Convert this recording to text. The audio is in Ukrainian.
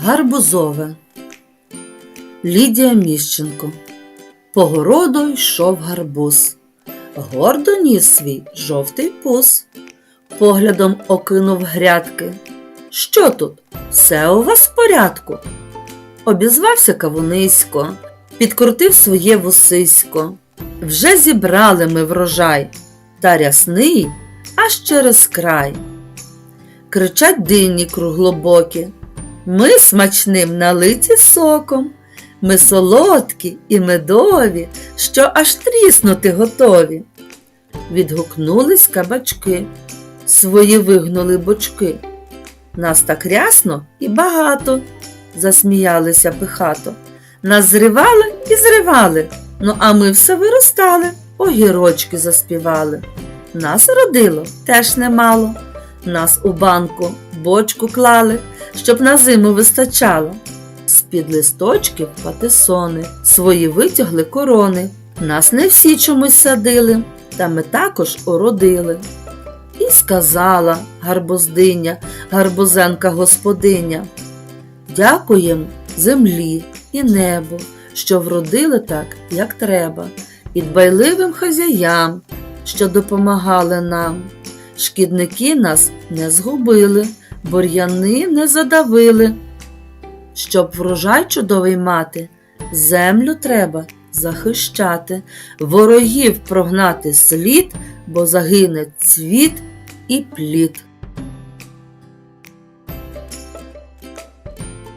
Гарбузове Лідія Міщенко По городу йшов гарбуз, гордо ніс свій жовтий пус, поглядом окинув грядки. Що тут? Все у вас в порядку? Обізвався кавунисько, підкрутив своє вусисько. Вже зібрали ми врожай, та рясний аж через край. Кричать дині круглобокі. Ми смачним налиті соком, ми солодкі і медові, що аж тріснути готові. Відгукнулись кабачки, свої вигнули бочки. Нас так рясно і багато, засміялися пихато. Нас зривали і зривали, ну а ми все виростали, огірочки заспівали. Нас родило теж немало. Нас у банку бочку клали, щоб на зиму вистачало. З-під листочків патисони, свої витягли корони. Нас не всі чомусь садили, та ми також уродили. І сказала гарбуздиня, гарбузенка господиня. Дякуєм землі і небу, що вродили так, як треба, і дбайливим хазяям, що допомагали нам. Шкідники нас не згубили, бур'яни не задавили. Щоб врожай чудовий мати, землю треба захищати, ворогів прогнати слід, бо загине цвіт і плід.